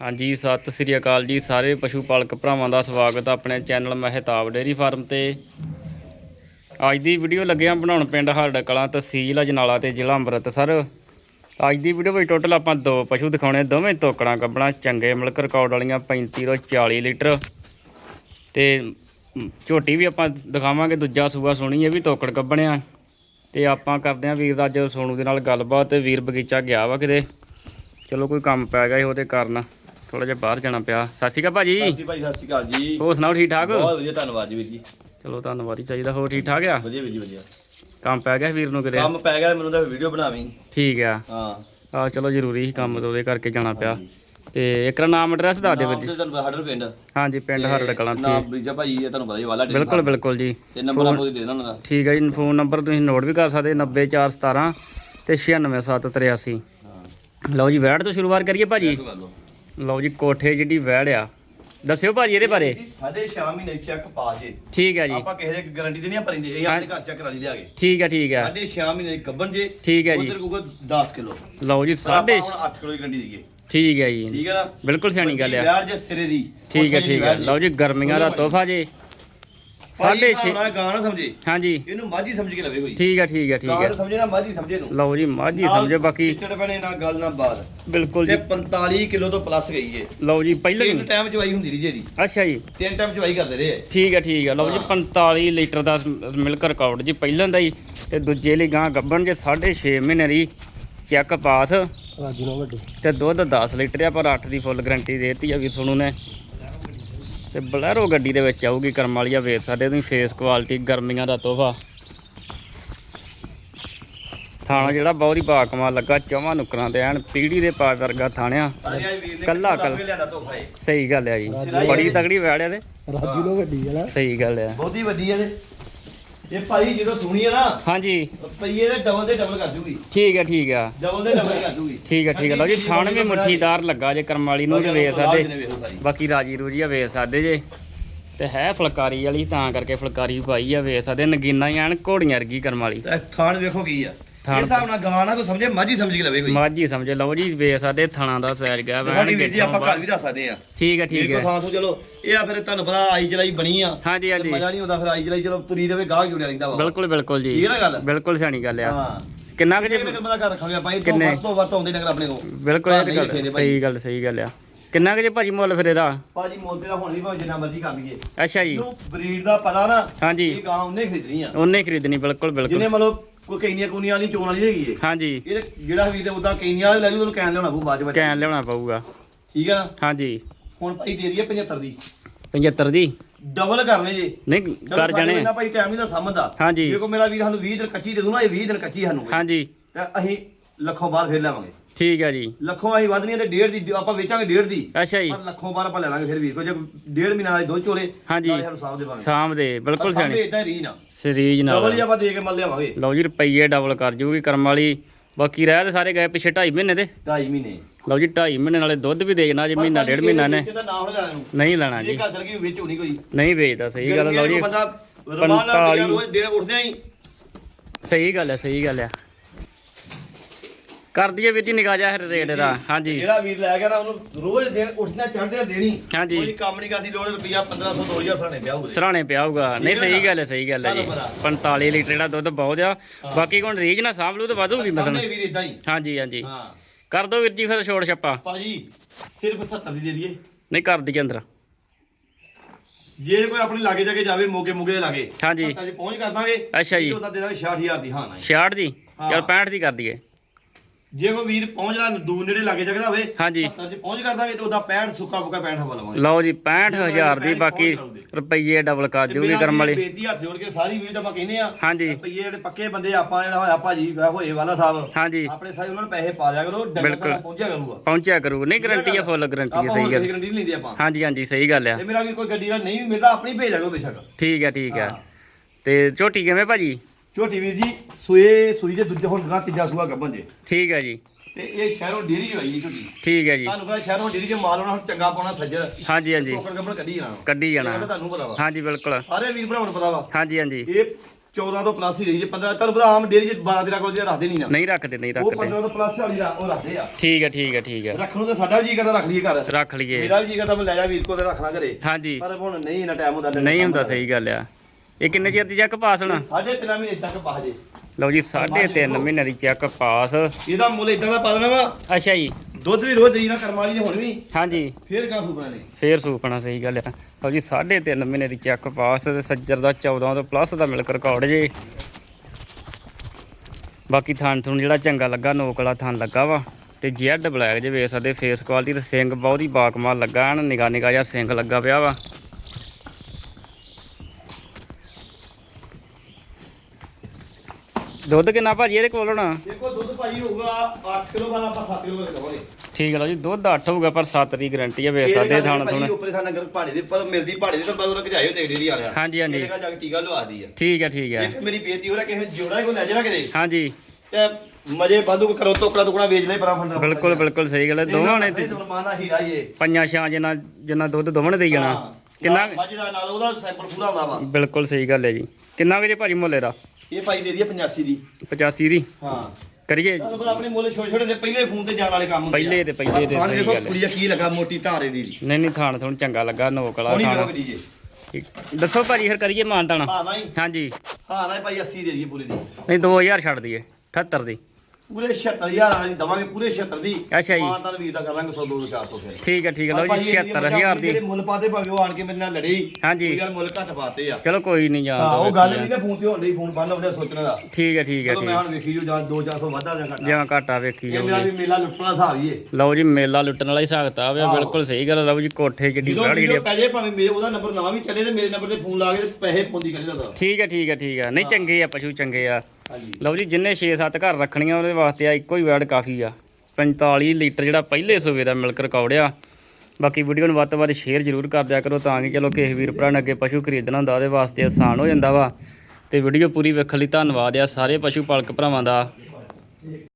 ਹਾਂਜੀ, ਸਤਿ ਸ੍ਰੀ ਅਕਾਲ ਜੀ ਸਾਰੇ ਪਸ਼ੂ ਪਾਲਕ ਭਰਾਵਾਂ ਦਾ ਸਵਾਗਤ ਹੈ ਆਪਣੇ ਚੈਨਲ ਮਹਿਤਾਬ ਡੇਅਰੀ ਫਾਰਮ ਤੇ। ਅੱਜ ਦੀ ਵੀਡੀਓ ਲੱਗਿਆ ਬਣਾਉਣ ਪਿੰਡ ਹਰੜ ਕਲਾਂ ਤਹਿਸੀਲ ਅਜਨਾਲਾ ਤੇ ਜ਼ਿਲ੍ਹਾ ਅੰਮ੍ਰਿਤਸਰ। ਅੱਜ ਦੀ ਵੀਡੀਓ ਵਿੱਚ ਟੋਟਲ ਆਪਾਂ ਦੋ ਪਸ਼ੂ ਦਿਖਾਉਣੇ, ਦੋਵੇਂ ਤੋਕੜਾਂ ਕੱਢਣਾ ਚੰਗੇ ਮਿਲਕ ਰਿਕਾਰਡ ਵਾਲੀਆਂ 35 ਤੋਂ 40 ਲੀਟਰ। ਤੇ ਝੋਟੀ ਵੀ ਆਪਾਂ ਦਿਖਾਵਾਂਗੇ, ਦੂਜਾ ਸੂਆ ਸੁਣੀ ਇਹ ਵੀ ਤੋਕੜ ਕੱਢਣਿਆ ਤੇ ਆਪਾਂ ਕਰਦੇ ਆਂ ਵੀਰ ਦਾ ਅੱਜ ਸੋਨੂ ਦੇ ਨਾਲ ਗੱਲਬਾਤ ਤੇ ਵੀਰ ਬਗੀਚਾ ਗਿਆ ਵਾ ਕਿਤੇ। ਚਲੋ ਕੋਈ ਕੰਮ ਪੈ ਗਿਆ ਸੀ ਉਹਦੇ ਕਾਰਨ। ਥੋੜਾ ਜਿਹਾ ਬਾਹਰ ਜਾਣਾ ਪਿਆ। ਸਤਿ ਸ਼੍ਰੀ ਅਕਾਲ ਭਾਜੀ। ਸਤਿ ਸ਼੍ਰੀ ਭਾਈ ਸਤਿ ਸ਼੍ਰੀ ਅਕਾਲ ਜੀ। ਹੋਰ ਸੁਣਾਓ ਠੀਕ ਠਾਕ? ਬਹੁਤ ਵਧੀਆ ਧੰਨਵਾਦ ਜੀ ਵੀਰ ਜੀ। ਚਲੋ ਧੰਨਵਾਦ ਹੀ ਚਾਹੀਦਾ। ਹੋਰ ਠੀਕ ਠਾਕ ਆ? ਵਧੀਆ ਵੀਰ ਜੀ ਵਧੀਆ। ਕੰਮ ਪੈ ਗਿਆ ਵੀਰ ਨੂੰ ਕਿਤੇ? ਕੰਮ ਪੈ ਗਿਆ ਮੈਨੂੰ ਤਾਂ ਵੀਡੀਓ ਬਣਾਵੀਂ। ਠੀਕ ਆ। ਹਾਂ। ਆ ਚਲੋ ਜ਼ਰੂਰੀ ਸੀ ਕੰਮ ਤੋਂ ਉਹਦੇ ਕਰਕੇ ਜਾਣਾ ਪਿਆ। ਤੇ ਇੱਕ ਨਾਮ ਐਡਰੈਸ ਦੱਸ ਦਿਓ ਵੀਰ ਨਾਮ ਜੀ। ਤੇ ਤੁਹਾਨੂੰ ਹੱਡਰ ਪਿੰਡ। ਹਾਂਜੀ ਪਿੰਡ ਹਰੜ ਕਲਾਂ ਨਾਮ ਠੀਕ। ਬਰੀਜਾ ਭਾਈ ਇਹ ਤੁਹਾਨੂੰ ਪਤਾ ਹੀ ਵਾਲਾ ਬਿਲਕੁਲ ਬਿਲਕੁਲ ਜੀ। ਤੇ ਨੰਬਰ ਆਪੋ ਦੇ ਦੇਣਾ ਉਹਨਾਂ ਦਾ। ਠੀਕ ਹੈ ਜੀ ਫੋਨ ਨੰਬਰ ਤੁਸੀਂ ਨੋਟ ਵੀ ਕਰ ਸਕਦੇ 90417 ਤੇ 96783 ਹਾਂ। ਲਓ ਜੀ ਵੈੜ ਤੋਂ ਸ਼ੁਰੂਆਤ ਕਰੀਏ ਭਾਜੀ। ਲਓ ਜੀ ਕੋਠੇ ਜਿਹੜੀ ਵੈੜ ਆ। ਦੱਸਿਓ ਭਾਜੀ ਇਹਦੇ ਬਾਰੇ। ਸਾਢੇ ਛੇ ਮਹੀਨੇ ਚੈੱਕ ਪਾਸ ਜੇ। ਠੀਕ ਹੈ ਜੀ। ਆਪਾਂ ਕਿਸੇ ਦੇ ਗਾਰੰਟੀ ਤੇ ਨਹੀਂ ਭਰਿੰਦੇ ਇਹ ਆਪਣੇ ਘਰ ਚੈੱਕ ਕਰਾ ਲਈ ਲਿਆ ਕੇ। ਠੀਕ ਹੈ ਠੀਕ ਹੈ ਸਾਢੇ ਛੇ ਮਹੀਨੇ ਦੀ ਗੱਬਨ ਜੇ ਠੀਕ ਹੈ ਜੀ। ਉਧਰ ਕੋਲ 10 ਕਿਲੋ। ਲਓ ਜੀ ਆਪਾਂ ਹੁਣ 8 ਕਿਲੋ ਦੀ ਗਾਰੰਟੀ ਦਈਏ। ਠੀਕ ਹੈ ਜੀ। ਠੀਕ ਹੈ ਨਾ? ਬਿਲਕੁਲ ਸਿਆਣੀ ਗੱਲ ਆ। ਯਾਰ ਜੇ ਸਿਰੇ ਦੀ ਠੀਕ ਹੈ ਠੀਕ ਹੈ ਲਓ ਜੀ ਗਰਮੀਆਂ ਦਾ ਤੋਹਫਾ ਜੇ। ਸਾਢੇ ਸਾਢੇ 6 ਗਾਣਾ ਸਮਝੇ। ਹਾਂਜੀ। ਇਹਨੂੰ ਮਾਝੀ ਸਮਝ ਕੇ ਲਵੇ ਕੋਈ। ਠੀਕ ਹੈ ਠੀਕ ਹੈ ਠੀਕ ਹੈ ਸਮਝੇ ਨਾ ਮਾਝੀ ਸਮਝੇ ਨੂੰ ਲਓ ਜੀ ਮਾਝੀ ਸਮਝੋ ਬਾਕੀ ਚਿੱਟੜ ਬਣੇ ਨਾ ਗੱਲ ਨਾ ਬਾਤ। ਬਿਲਕੁਲ ਤੇ ਜੀ। 45 ਕਿਲੋ ਤੋਂ ਪਲੱਸ ਗਈ ਏ। ਲਓ ਜੀ ਪਹਿਲਾਂ ਤਿੰਨ ਟਾਈਮ ਚਵਾਈ ਹੁੰਦੀ ਰਹੀ ਜੇ ਅੱਛਾ ਜੀ। ਤਿੰਨ ਟਾਈਮ ਚਵਾਈ ਕਰਦੇ ਰਹੇ। ਠੀਕ ਹੈ ਠੀਕ ਹੈ ਲਓ ਜੀ ਹਾਂ। 45 ਲੀਟਰ ਦਾ ਮਿਲਕ ਰਿਕਾਰਡ ਜੀ ਪਹਿਲਾਂ ਦਾ ਹੀ। ਤੇ ਦੂਜੇ ਲਈ ਗਾਂ ਗੱਬਣ ਜੇ 6.5 ਮਹੀਨੇ ਦੀ ਚੈੱਕ ਪਾਸ ਰਾਜੂ ਨਾਲ ਵੱਡੀ। ਤੇ ਦੁੱਧ 10 ਲੀਟਰ ਆ ਪਰ 8 ਦੀ ਫੁੱਲ ਗਾਰੰਟੀ ਦੇਤੀ ਆ ਵੀ ਸੋਨੂੰ ਨੇ। ਤੇ ਬਲੈਰੋ ਗੱਡੀ ਦੇ ਵਿੱਚ ਆਊਗੀ ਕਰਮ ਵਾਲੀ ਆ ਵੇਖ ਸਕਦੇ ਤੁਸੀਂ ਫੇਸ ਕੁਆਲਿਟੀ ਗਰਮੀਆਂ ਦਾ ਤੋਹਫਾ। ਥਾਣਾ ਜਿਹੜਾ ਬਹੁਤ ਹੀ ਬਾਕਮਾਲ ਲੱਗਾ ਚੌਵਾਂ ਨੁਕਰਾਂ ਤੇ ਐਨ ਪੀੜੀ ਦੇ ਪਾ ਵਰਗਾ ਥਾਣਿਆ। ਕੱਲਾ ਕੱਲਾ। ਸਹੀ ਗੱਲ ਆ ਜੀ। ਬੜੀ। ਤਗੜੀ ਵੈੜ ਆ ਤੇ। ਰਾਜੂ ਨਾਲ ਵੱਡੀ ਹੈ ਨਾ? ਸਹੀ ਗੱਲ ਆ। ਬਹੁਤੀ ਵੱਡੀ ਹੈ ਤੇ ਇਹ ਭਾਈ ਜਦੋਂ ਸੁਣੀ ਹੈ ਨਾ ਹਾਂਜੀ। ਪਈਏ ਦੇ ਡਬਲ ਦੇ ਡਬਲ ਕਰ ਦੂਗੀ ਠੀਕ ਹੈ ਠੀਕ ਆ। ਡਬਲ ਦੇ ਡਬਲ ਕਰ ਦੂਗੀ ਠੀਕ ਹੈ ਠੀਕ ਹੈ ਲਓ ਜੀ ਥਾਣ ਵੀ ਮੁੱਠੀਦਾਰ ਲੱਗਾ ਜੇ ਕਰਮ ਵਾਲੀ ਨੂੰ ਵੇਖ ਸਕਦੇ ਬਾਕੀ ਰਾਜੀ ਰੂਜੀ ਆ ਵੇਖ ਸਕਦੇ ਜੇ। ਤੇ ਹੈ ਫੁਲਕਾਰੀ ਵਾਲੀ ਤਾਂ ਕਰਕੇ ਫੁਲਕਾਰੀ ਪਾਈ ਆ ਵੇਖ ਸਕਦੇ ਨਗੀਨਾ ਹੀ ਐਨ ਘੋੜੀਆਂ ਵਰਗੀ ਕਰਮ ਵਾਲੀ। ਥਾਣ ਵੇਖੋ ਕੀ ਆ। ਥਾਣ- ਇਹ ਹਿਸਾਬ ਨਾਲ ਗਾਂ ਨਾ ਕੋਈ ਸਮਝੇ ਮਾਝੀ ਸਮਝ ਕੇ ਲਵੇ ਕੋਈ। ਮਾਝੀ ਸਮਝ। ਲਓ ਜੀ ਵੇਖ ਸਕਦੇ ਥਾਣਾ ਦਾ ਸੈਰ ਗਿਆ ਵੈਣ ਸਾਡੀ ਵੀਰ ਜੀ ਆਪਾਂ ਗੇਟੋਂ ਘਰ ਵੀ ਦੱਸ ਸਕਦੇ ਆ ਠੀਕ ਹੈ ਠੀਕ ਠੀਕ ਹੈ। ਥਾਂ ਤੋਂ ਚਲੋ ਇਹ ਆ ਫਿਰ ਤੁਹਾਨੂੰ ਪਤਾ ਆਈ ਚਲਾਈ ਬਣੀ ਆ। ਹਾਂਜੀ ਹਾਂਜੀ। ਮਜ਼ਾ ਨਹੀਂ ਹੁੰਦਾ ਫਿਰ ਆਈ ਚਲਾਈ ਚਲੋ ਤੁਰੀ ਰਵੇ ਗਾਹਕ ਜੁੜਿਆ ਰਹਿੰਦਾ ਵਾ। ਬਿਲਕੁਲ ਬਿਲਕੁਲ ਜੀ। ਠੀਕ ਹੈ ਨਾ ਗੱਲ? ਬਿਲਕੁਲ ਸਿਆਣੀ ਗੱਲ ਆ। ਹਾਂ। ਕਿੰਨਾ ਕੁ ਜੇ ਕਿੰਨੇ ਬੰਦਾ ਘਰ ਰੱਖਾਂਗੇ ਆਪਾਂ ਇਹ ਤੋਂ ਕਿੰਨੇ? ਵੱਧ ਤੋਂ ਵੱਧ ਆਉਂਦੇ ਨਗਰ ਆਪਣੇ ਕੋਲ। ਬਿਲਕੁਲ ਇਹ ਘਰ ਤਾਂ ਨਹੀਂ ਗੱਲ ਰੱਖੇ ਨੇ ਭਾਈ। ਸਹੀ ਗੱਲ ਸਹੀ ਗੱਲ ਆ। ਕਿੰਨਾ ਕੁ ਜੇ ਭਾਜੀ ਮੁੱਲ ਫਿਰ ਇਹਦਾ? ਭਾਜੀ ਮੋਲ ਤੇ ਦਾ ਹੁਣ ਵੀ ਭਾਵੇਂ ਜਿੰਨਾ ਮਰਜ਼ੀ ਕਰ ਲਈਏ। ਅੱਛਾ ਜੀ। ਇਹਨੂੰ ਬਰੀਡ ਦਾ ਪਤਾ ਨਾ ਹਾਂਜੀ। ਇਹ ਗਾਂ ਉਹਨੇ ਖਰੀਦਣੀ ਆ। ਉਹਨੇ ਖਰੀਦਣੀ ਬਿਲਕੁਲ ਜਿਹਨੇ ਬਿਲਕੁਲ ਮਤਲਬ ਕੋਈ ਕਈਨੀਆਂ ਕੁਨੀਆਂ ਵਾਲੀ ਚੋਣ ਵਾਲੀ ਹੈਗੀ ਏ। ਹਾਂਜੀ। ਇਹ ਜਿਹੜਾ ਵੀ ਤੇ ਉਦਾਂ ਕਈਨੀਆਂ ਵਾਲੀ ਲੈ ਜੂ ਉਹਨੂੰ ਕਹਿਣ ਲਿਆਉਣਾ ਪਊ ਬਾਅਦ ਵਿੱਚ। ਕੈਨ ਲਿਆਉਣਾ ਪਊਗਾ। ਠੀਕ ਹੈ ਨਾ? ਹਾਂਜੀ। ਹੁਣ ਭਾਈ ਦੇ ਦਈਏ 75 ਦੀ। 75 ਦੀ? ਡਬਲ ਕਰਨੇ ਜੇ। ਨਹੀਂ ਕਰ ਜਾਣੇ ਇਹਨਾਂ ਭਾਈ ਟਾਈਮ ਨਹੀਂ ਦਾ ਸਮਝਦਾ। ਹਾਂਜੀ। ਜੇ ਕੋ ਮੇਰਾ ਵੀਰ ਸਾਨੂੰ 20 ਦਿਨ ਕੱਚੀ ਦੇ ਦੂ ਨਾ ਇਹ 20 ਦਿਨ ਕੱਚੀ ਸਾਨੂੰ। ਹਾਂਜੀ। ਤੇ ਅਸੀਂ ਲੱਖੋਂ ਬਾਹਰ ਫੇਰ ਲਾਵਾਂਗੇ ਠੀਕ ਹੈ ਜੀ। ਲੱਖੋਂ ਅਸੀਂ ਵਧਣੀ ਤੇ ਡੇਢ ਦੀ ਆਪਾਂ ਵੇਚਾਂਗੇ ਡੇਢ ਦੀ। ਅੱਛਾ ਜੀ। ਪਰ ਲੱਖੋਂ ਬਾਹਰ ਆਪਾਂ ਲੈ ਲਾਂਗੇ ਫਿਰ ਵੀਰ ਕੋ ਜੇ ਡੇਢ ਮਹੀਨਾ ਵਾਲੇ ਦੋ ਚੋਲੇ ਹਾਂਜੀ। ਨਾਲੇ ਸਾਨੂੰ ਦੇਵਾਂਗੇ ਸਾਂਭ ਦੇ ਬਿਲਕੁਲ ਸਿਆਣੀ। ਇਦਾਂ ਰੀ ਨਾ। ਸਰੀਜ ਡਬਲ ਹੀ ਨਾਲ ਆਪਾਂ ਦੇ ਕੇ ਮੱਲ ਲਿਆਵਾਂਗੇ। ਲਓ ਜੀ ਰੁਪਈਏ ਡਬਲ ਕਰ ਜੂਗੀ ਕਰਮ ਵਾਲੀ। ਬਾਕੀ ਰਹਿ ਤੇ ਸਾਰੇ ਗਏ ਪਿੱਛੇ 2.5 ਮਹੀਨੇ ਦੇ 2.5 ਮਹੀਨੇ। ਲਓ ਜੀ 2.5 ਮਹੀਨੇ ਨਾਲੇ ਦੁੱਧ ਵੀ ਦੇਣਾ ਜੇ ਮਹੀਨਾ ਡੇਢ ਮਹੀਨਾ ਨੇ। ਨਹੀਂ ਲੈਣਾ ਜੀ ਘਰ ਚਲ ਗਈ ਵਿੱਚ ਹੋਣੀ ਕੋਈ। ਨਹੀਂ ਵੇਚਦਾ ਸਹੀ ਗੱਲ ਆ, ਲਓ ਜੀ। ਬੰਦਾ ਰਮਾਨ ਨਾਲ। ਰੋਜ਼ ਦਿਨ ਉੱਠਦੇ ਹੀ। ਸਹੀ ਗੱਲ ਹੈ ਸਹੀ ਗੱਲ ਹੈ ਕਰ ਦਈਏ ਵੀਰ ਜੀ ਨਿਗਾਹ ਜਾ ਰੇਟ ਦਾ। ਹਾਂਜੀ। ਜਿਹੜਾ ਵੀਰ ਲੈ ਗਿਆ ਨਾ ਉਹਨੂੰ ਰੋਜ਼ ਦਿਨ ਉੱਠਣਾ ਚੜ੍ਹਦੇ ਦੇਣੀ। ਹਾਂਜੀ। ਕੋਈ ਕੰਮ ਨਹੀਂ ਕਰਦੀ ਲੋੜ ਰੁਪਿਆ 1500 2000 ਸਰਾਣੇ ਪਿਆ ਸਰਾਣੇ ਪਿਆ ਹੋਊਗਾ ਨਹੀਂ ਸਹੀ? ਗੱਲ ਹੈ ਸਹੀ ਗੱਲ ਹੈ ਜੀ। ਤੁਹਾਨੂੰ 45 ਲੀਟਰ ਜਿਹੜਾ ਦੁੱਧ ਬਹੁਤ ਆ। ਬਾਕੀ ਹੁਣ ਰੀਜ ਨਾ ਸਾਂਭ ਲੂ ਤਾਂ ਵਧੂਗੀ ਮਸਲ। ਸਾਹਮਣੇ ਵੀਰ ਇਦਾਂ ਹੀ। ਹਾਂਜੀ ਹਾਂਜੀ। ਹਾਂ। ਕਰ ਦੋ ਵੀਰ ਜੀ ਫਿਰ ਛੋੜ ਛੱਪਾ। ਭਾਜੀ ਸਿਰਫ 70 ਦੀ ਦੇ ਦਈਏ। ਨਹੀਂ ਕਰ ਦਈਏ ਅੰਦਰ। ਜੇ ਕੋਈ ਆਪਣੇ ਲਾਗੇ ਜਾ ਕੇ ਜਾਵੇ ਮੋਗੇ ਮੋਗੇ ਦੇ ਲਾਗੇ ਹਾਂਜੀ। 70 ਚ ਪਹੁੰਚ ਕਰ ਦਾਂਗੇ। ਅੱਛਾ ਜੀ। ਉਹਦਾ ਦੇ ਦਾਂਗੇ 66000 ਦੀ। ਹਾਂ ਨਾ 66 ਦੀ? ਹਾਂ। ਚਲ 65 ਦੀ ਕਰ ਦਈਏ। ਜੇ ਕੋਈ ਵੀਰ ਪਹੁੰਚਣਾ ਦੂਰ ਨੇੜੇ ਲਾਗੇ ਜਾ ਕੇ ਦਾ ਹੋਵੇ ਹਾਂਜੀ। 70 ਚ ਪਹੁੰਚ ਕਰ ਦਾਂਗੇ ਤੇ ਉਹਦਾ 65 ਸੁੱਕਾ ਬੁੱਕਾ 65 ਹਵਾ ਲਵਾਂਗੇ। ਲਓ ਜੀ 65000 ਦੀ ਬਾਕੀ ਰੁਪਈਏ ਡਬਲ ਕਰ ਮੇਰਾ ਕਰਮ ਵਾਲੀ। ਬੇਨਤੀ ਹੱਥ ਜੋੜ ਕੇ ਸਾਰੀ ਵੀਡੀਓ ਆਪਾਂ ਕਹਿੰਦੇ ਆ ਹਾਂਜੀ। ਰੁਪਈਏ ਜਿਹੜੇ ਪੱਕੇ ਬੰਦੇ ਆਪਾਂ ਜਿਹੜਾ ਹੋਇਆ ਭਾਜੀ ਵੈ ਹੋਏ ਵਾਲਾ ਸਾਹਿਬ ਹਾਂਜੀ। ਆਪਣੇ ਸਾਰੇ ਉਹਨਾਂ ਨੂੰ ਪੈਸੇ ਪਾ ਦਿਆ ਕਰੋ ਡੰਗਰ। ਤੱਕ ਪਹੁੰਚਿਆ ਕਰੂਗਾ। ਪਹੁੰਚਿਆ ਕਰੂ ਨਹੀਂ ਗਰੰਟੀ ਆ ਫੁੱਲ ਗਰੰਟੀ ਹੈ ਸਹੀ ਗੱਲ। ਗਰੰਟੀ ਨਹੀਂ ਲੈਂਦੇ ਆਪਾਂ। ਹਾਂਜੀ ਹਾਂਜੀ ਸਹੀ ਗੱਲ ਆ। ਤੇ ਮੇਰਾ ਵੀਰ ਕੋਈ ਗੱਡੀ ਦਾ ਨਹੀਂ ਵੀ ਮਿਲਦਾ ਆਪਣੀ ਭੇਜ ਦਿਆ ਕਰੋ ਬੇਸ਼ੱਕ। ਠੀਕ ਹੈ ਠੀਕ ਹਾਂ। ਤੇ ਝੋਟੀ ਕਿਵੇਂ ਭਾਜੀ? ਝੋਟੀ ਵੀਰ ਜੀ ਸੂਏ ਸੂਈ ਦੇ ਦੂਜੇ ਹੁਣ ਗਾਂ ਤੀਜਾ ਸੂਆ ਗੱਭਣ ਜੇ। ਠੀਕ ਹੈ ਜੀ। ਤੇ ਇਹ ਸ਼ਹਿਰੋਂ ਡੇਰੀ ਆਈ ਹੈ ਝੋਟੀ। ਠੀਕ ਹੈ ਜੀ। ਤੁਹਾਨੂੰ ਪਤਾ ਸ਼ਹਿਰੋਂ ਡੇਰੀ ਚ ਮਾਲ ਉਹਨਾਂ ਨੂੰ ਚੰਗਾ ਪਾਉਣਾ ਸੱਜਰ। ਹਾਂਜੀ ਹਾਂਜੀ। ਟੋਕਰ ਗੱਭਣ ਕੱਢੀ ਜਾਣਾ। ਕੱਢੀ ਇਹ ਤਾਂ ਜਾਣਾ ਤੁਹਾਨੂੰ ਪਤਾ ਵਾ। ਹਾਂਜੀ ਬਿਲਕੁਲ। ਸਾਰੇ ਵੀਰ ਭਰਾਵਾਂ ਨੂੰ ਪਤਾ ਵਾ। ਹਾਂਜੀ ਹਾਂਜੀ। ਇਹ 14 ਤੋਂ ਪਲੱਸ ਹੀ ਰਹੀ ਜੇ 15 ਤੁਹਾਨੂੰ ਪਤਾ ਆਮ ਡੇਰੀ ਚ 12 13 ਕੋਲ ਦੀ ਰੱਖਦੇ ਨਹੀਂ ਨਾ। ਨਹੀਂ ਰੱਖਦੇ ਨਹੀਂ ਉਹ ਰੱਖਦੇ। 15 ਤੋਂ ਪਲੱਸ ਵਾਲੀ ਰਾ- ਉਹ ਰੱਖਦੇ ਆ। ਠੀਕ ਹੈ ਠੀਕ ਹੈ ਠੀਕ ਹੈ। ਰੱਖਣ ਨੂੰ ਤਾਂ ਸਾਡਾ ਵੀ ਜੀ ਕਰਦਾ ਰੱਖ ਲਈਏ ਘਰ। ਰੱਖ ਲਈਏ। ਮੇਰਾ ਵੀ ਜੀ ਕਰਦਾ ਮੈਂ ਲੈ ਜਾ ਵੀਰ ਕੋ ਤੇ ਰੱਖ ਲਾਂ ਘਰੇ। ਹਾਂਜੀ। ਪਰ ਹੁਣ ਨਹੀਂ ਇਹਨਾਂ ਟਾਈਮ ਹੁੰਦਾ ਨਹੀਂ ਹੁੰਦਾ। ਸਹੀ ਗੱਲ ਆ। ਇਹ ਕਿੰਨੇ ਚਿਰ ਦੀ ਚੈੱਕ ਪਾਸ ਹੋਣਾ? ਸਾਢੇ ਮਹੀਨੇ ਤੱਕ ਪਾ ਜੇ। ਲਓ ਜੀ 3.5 ਮਹੀਨੇ ਦੀ ਚੈੱਕ ਪਾਸ ਇਹਦਾ ਮੁੱਲ ਇਦਾਂ ਦਾ ਪਾ ਦੇਣਾ ਵਾ। ਅੱਛਾ ਜੀ। ਦੁੱਧ ਵੀ ਰੋਜ਼ ਦੇਈ ਨਾ ਕਰਮ ਵਾਲੀ ਦੇ ਹੁਣ ਵੀ। ਹਾਂਜੀ। ਫੇਰ ਗਾਂ ਸੂਪਣਾ ਨੇ ਫੇਰ ਸੂਪਣਾ ਸਹੀ ਗੱਲ ਆ। ਲਓ ਜੀ 3.5 ਮਹੀਨੇ ਦੀ ਚੈੱਕ ਪਾਸ ਤੇ ਸੱਜਰ ਦਾ 14 ਤੋਂ ਪਲੱਸ ਦਾ ਮਿਲਕ ਰਿਕਾਰਡ ਜੇ। ਬਾਕੀ ਥਣ ਥੁਣ ਜਿਹੜਾ ਚੰਗਾ ਲੱਗਾ ਨੋਕ ਵਾਲਾ ਥਣ ਲੱਗਾ ਵਾ। ਤੇ ਜੈਡ ਬਲੈਕ ਜੇ ਵੇਖ ਸਕਦੇ ਫੇਸ ਕੁਆਲਿਟੀ ਤੇ ਸਿੰਗ ਬਹੁਤ ਹੀ ਬਾਕਮਾਲ ਲੱਗਾ। ਹਨ ਨਿਗਾ ਨਿਗਾ ਜਿਹਾ ਸਿੰਗ ਲੱਗਾ ਪਿਆ ਵਾ। ਦੁੱਧ ਕਿੰਨਾ ਭਾਜੀ ਇਹਦੇ ਕੋਲ ਹੋਣਾ? ਦੇਖੋ ਦੁੱਧ ਭਾਈ ਹੋਊਗਾ 8 ਕਿਲੋ ਵਾਲਾ ਆਪਾਂ 7 ਕਿਲੋ ਦੇ ਦਵਾਂਗੇ। ਠੀਕ ਹੈ ਲਓ ਜੀ ਦੁੱਧ 8 ਹੋਊਗਾ ਪਰ 7 ਦੀ ਗਾਰੰਟੀ ਹੈ ਵੇਖ ਸਕਦੇ ਥਣ ਥੁਣ। ਉੱਪਰੇ ਥਾਂ ਨਗਰ ਪਹਾੜੇ ਦੇ ਪਰ ਮਿਲਦੀ ਪਹਾੜੇ ਦੇ ਤਾਂ ਬਾਅਦ ਉਹਨਾਂ ਕਜਾਈ ਹੁੰਦੇ ਡੇਰੀ ਵਾਲਿਆ ਹਾਂਜੀ ਹਾਂਜੀ। ਇਹਦੇ ਜਾ ਕੇ ਟੀਕਾ ਲਵਾ ਦੀ ਆ ਠੀਕ ਹੈ ਠੀਕ ਹੈ ਇੱਕ ਮੇਰੀ ਬੇਇੱਜ਼ਤੀ ਹੋ ਰਿਹਾ ਕਿਸੇ ਜੋੜਾ ਕੋ ਲੈ ਜਾਣਾ ਕਿਤੇ। ਹਾਂਜੀ। ਤੇ ਮਜੇ ਬਾਦੂ ਕਰੋ ਟੋਕਰਾ ਟੁਕੜਾ ਵੇਚ ਲੈ ਪਰਾਂ ਫੰਡਾ। ਬਿਲਕੁਲ ਬਿਲਕੁਲ ਸਹੀ ਗੱਲ ਹੈ ਦੋਵਾਂ ਨੇ ਤੇ ਮਾਨਾ ਹੀਰਾ ਹੀ ਪੰਜਾਂ ਛਾਂ ਜਿੰਨਾ ਜਿੰਨਾ ਦੁੱਧ ਦੋਵਾਂ ਨੇ ਦੇਈ ਜਾਣਾ। ਕਿੰਨਾ ਮੱਝ ਦਾ ਨਾਲ ਉਹਦਾ ਸੈਂਪਲ ਪੂਰਾ ਆਉਂਦਾ ਵਾ। ਬਿਲਕੁਲ ਸਹੀ ਗੱਲ ਹੈ ਜੀ। ਕਿੰਨਾ ਵਜੇ ਭਾਜੀ ਮੁੱਲੇ ਦਾ ਇਹ ਭਾਈ ਦੇ ਦਈਏ 85 ਦੀ। 85 ਦੀ? ਹਾਂ। ਕਰੀਏ? ਤੁਹਾਨੂੰ ਪਤਾ ਆਪਣੇ ਮੁੱਲ ਛੋਟੇ ਛੋਟੇ ਦੇ ਪਹਿਲੇ ਫੋਨ ਤੇ ਜਾਣ ਵਾਲੇ ਕੰਮ ਹੁੰਦੇ ਪਹਿਲੇ ਤੇ ਪਹਿਲੇ ਤੇ ਸਹੀ ਗੱਲ ਹੈ। ਕੁੜੀਆ ਕੀ ਲੱਗਾ ਮੋਟੀ ਧਾਰੇ ਦੀ। ਨਹੀਂ ਨਹੀਂ ਥਾਣ ਥੁਣ ਚੰਗਾ ਲੱਗਾ ਨੋਕ ਵਾਲਾ ਥਾਣ। ਦੀ। ਦੱਸੋ ਭਾਜੀ ਫਿਰ ਕਰੀਏ ਮਾਨਤਾਣਾ ਹਾਂਜੀ। ਹਾਂ ਨਾ ਭਾਈ 80 ਦੇ ਦਈਏ ਪੂਰੇ ਦੀ। ਨਹੀਂ 2000 ਛੱਡ ਦਈਏ 78 ਦੀ। ਪੂਰੇ 76000 ਵਾਲੀ ਦਵਾਂਗੇ ਪੂਰੇ 76 ਦੀ। ਅੱਛਾ ਜੀ। ਮਾਂ ਤਾਂ ਵੀਰ ਦਾ ਕਰਾਂਗੇ 100 200 400 ਫਿਰ। ਠੀਕ ਹੈ ਠੀਕ ਹੈ। ਲਓ ਜੀ ਇਹ ਜਿਹੜੀਆਂ 76000 ਦੀ। ਜਿਹੜੇ ਮੁੱਲ ਪਾਤੇ ਭਾਵੇਂ ਉਹ ਆਣ ਕੇ ਮੇਰੇ ਨਾਲ ਲੜੇ ਹੀ ਹਾਂਜੀ। ਕੋਈ ਗੱਲ ਮੁੱਲ ਘੱਟ ਪਾਤੇ ਆ। ਚਲੋ ਕੋਈ ਨਹੀਂ ਹਾਂ ਉਹ ਗੱਲ ਨਹੀਂ ਨਾ ਫੋਨ ਤੇ ਹੋਣ ਡਈ ਫੋਨ ਬੰਦ ਹੁੰਦੇ ਸੋਚਣ ਦਾ। ਠੀਕ ਹੈ ਠੀਕ ਹੈ ਚਲੋ ਠੀਕ ਮੈਂ ਹੈ। ਹੁਣ ਵੇਖੀ ਜੋ ਜਾਂ 2 400 ਵਾਧਾ ਜਾਂ ਘਟਾ ਜਾਂ ਘਾਟਾ ਵੇਖੀ ਇਹ ਮੇਰਾ ਜਾਊਗੀ ਵੀ ਮੇਲਾ ਲੁੱਟਣਾ ਹਿਸਾਬ ਹੀ ਏ। ਲਓ ਜੀ ਮੇਲਾ ਲੁੱਟਣ ਵਾਲਾ ਹੀ ਹਿਸਾਬ ਕਿਤਾਬ ਆ ਆਹੋ। ਬਿਲਕੁਲ ਸਹੀ ਗੱਲ ਆ, ਲਓ ਜੀ ਕੋਠੇ ਕਿੱਡੀ ਜਦੋਂ ਬੜ ਵੀਡੀਓ ਗਈ ਪੈ ਜੇ ਭਾਵੇਂ ਮੇਰੇ ਉਹਦਾ ਨੰਬਰ ਨਾ ਵੀ ਚੱਲੇ ਤੇ ਮੇਰੇ ਨੰਬਰ ਤੇ ਫੋਨ ਲਾ ਕੇ ਤੇ ਪੈਸੇ ਪੌਂਦੀ ਕਰੀ ਦਾ ਠੀਕ ਹੈ ਠੀਕ ਹੈ ਠੀਕ ਹੈ। ਨਹੀਂ ਚੰਗੇ ਆ ਪਸ਼ੂ ਚੰਗੇ ਆ। ਲਓ ਜੀ, ਜਿੰਨੇ 6-7 ਘਰ ਰੱਖਣੀਆਂ ਉਹਦੇ ਵਾਸਤੇ ਆ, ਇੱਕੋ ਹੀ ਵੈਡ ਕਾਫੀ ਆ। 45 ਲੀਟਰ ਜਿਹੜਾ ਪਹਿਲੇ ਸੂਬੇ ਦਾ ਮਿਲਕ ਰਿਕਾਰਡ ਆ। ਬਾਕੀ ਵੀਡੀਓ ਨੂੰ ਵੱਧ ਤੋਂ ਵੱਧ ਸ਼ੇਅਰ ਜ਼ਰੂਰ ਕਰ ਦਿਆ ਕਰੋ ਤਾਂ ਕਿ ਚਲੋ ਕਿਸੇ ਵੀਰ ਭਰਾ ਨੇ ਅੱਗੇ ਪਸ਼ੂ ਖਰੀਦਣਾ ਹੁੰਦਾ, ਉਹਦੇ ਵਾਸਤੇ ਆਸਾਨ ਹੋ ਜਾਂਦਾ ਵਾ। ਤੇ ਵੀਡੀਓ ਪੂਰੀ ਵੇਖਣ ਲਈ ਧੰਨਵਾਦ ਆ ਸਾਰੇ ਪਸ਼ੂ ਪਾਲਕ ਭਰਾਵਾਂ ਦਾ।